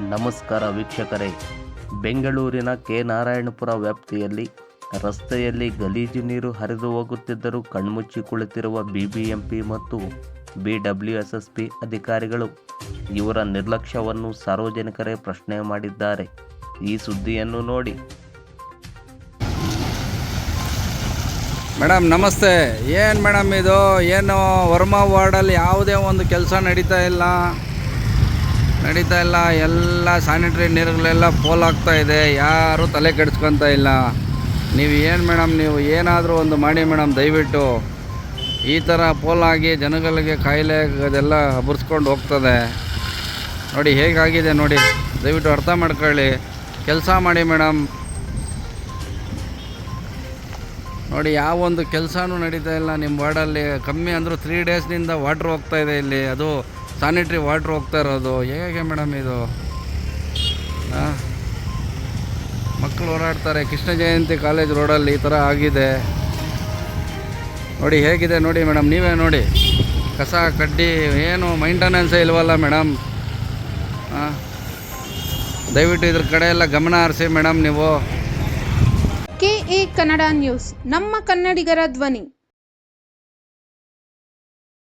ನಮಸ್ಕಾರ ವೀಕ್ಷಕರೇ. ಬೆಂಗಳೂರಿನ ಕೆ. ನಾರಾಯಣಪುರ ವ್ಯಾಪ್ತಿಯಲ್ಲಿ ರಸ್ತೆಯಲ್ಲಿ ಗಲೀಜು ನೀರು ಹರಿದು ಹೋಗುತ್ತಿದ್ದರೂ ಕಣ್ಮುಚ್ಚಿ ಕುಳಿತಿರುವ ಬಿಬಿಎಂಪಿ ಮತ್ತು ಬಿಡಬ್ಲ್ಯೂಎಸ್ಎಸ್ಪಿ ಅಧಿಕಾರಿಗಳು ಇವರ ನಿರ್ಲಕ್ಷ್ಯವನ್ನು ಸಾರ್ವಜನಿಕರೇ ಪ್ರಶ್ನೆ ಮಾಡಿದ್ದಾರೆ. ಈ ಸುದ್ದಿಯನ್ನು ನೋಡಿ. ಮೇಡಮ್, ನಮಸ್ತೆ. ಏನು ಮೇಡಮ್ ಇದು? ಏನು ವರ್ಮಾ ವಾರ್ಡಲ್ಲಿ ಯಾವುದೇ ಒಂದು ಕೆಲಸ ನಡೀತಾ ಇಲ್ಲ? ನಡೀತಾ ಇಲ್ಲ. ಎಲ್ಲ ಸ್ಯಾನಿಟರಿ ನೀರುಗಳೆಲ್ಲ ಪೋಲ್ ಆಗ್ತಾ ಇದೆ. ಯಾರೂ ತಲೆ ಕೆಡಿಸ್ಕೊತ ಇಲ್ಲ. ನೀವು ಏನು ಮೇಡಮ್, ನೀವು ಏನಾದರೂ ಒಂದು ಮಾಡಿ ಮೇಡಮ್, ದಯವಿಟ್ಟು. ಈ ಥರ ಪೋಲಾಗಿ ಜನಗಳಿಗೆ ಕಾಯಿಲೆ ಅದೆಲ್ಲ ಹಬ್ಬರ್ಸ್ಕೊಂಡು ಹೋಗ್ತದೆ. ನೋಡಿ, ಹೇಗಾಗಿದೆ ನೋಡಿ. ದಯವಿಟ್ಟು ಅರ್ಥ ಮಾಡ್ಕೊಳ್ಳಿ. ಕೆಲಸ ಮಾಡಿ ಮೇಡಮ್. ನೋಡಿ, ಯಾವ ಒಂದು ಕೆಲಸನೂ ನಡೀತಾ ಇಲ್ಲ. ನಿಮ್ಮ ವಾರ್ಡಲ್ಲಿ ಕಮ್ಮಿ ಅಂದರೂ ತ್ರೀ ಡೇಸ್ನಿಂದ ವಾಟ್ರ್ ಹೋಗ್ತಾ ಇದೆ ಇಲ್ಲಿ. ಅದು ಸ್ಯಾನಿಟ್ರಿ ವಾಟ್ರ್ ಹೋಗ್ತಾ ಇರೋದು. ಹೇಗೆ ಮೇಡಮ್ ಇದು? ಮಕ್ಕಳು ಓಡಾಡ್ತಾರೆ. ಕೃಷ್ಣ ಜಯಂತಿ ಕಾಲೇಜ್ ರೋಡಲ್ಲಿ ಈ ಥರ ಆಗಿದೆ. ನೋಡಿ, ಹೇಗಿದೆ ನೋಡಿ ಮೇಡಮ್, ನೀವೇ ನೋಡಿ. ಕಸ, ಕಡ್ಡಿ, ಏನು ಮೈಂಟೆನೆನ್ಸೇ ಇಲ್ವಲ್ಲ ಮೇಡಮ್. ದಯವಿಟ್ಟು ಇದ್ರ ಕಡೆ ಎಲ್ಲ ಗಮನ ಹರಿಸಿ ಮೇಡಮ್ ನೀವು. ಕೆಎ ಕನ್ನಡ ನ್ಯೂಸ್, ನಮ್ಮ ಕನ್ನಡಿಗರ ಧ್ವನಿ.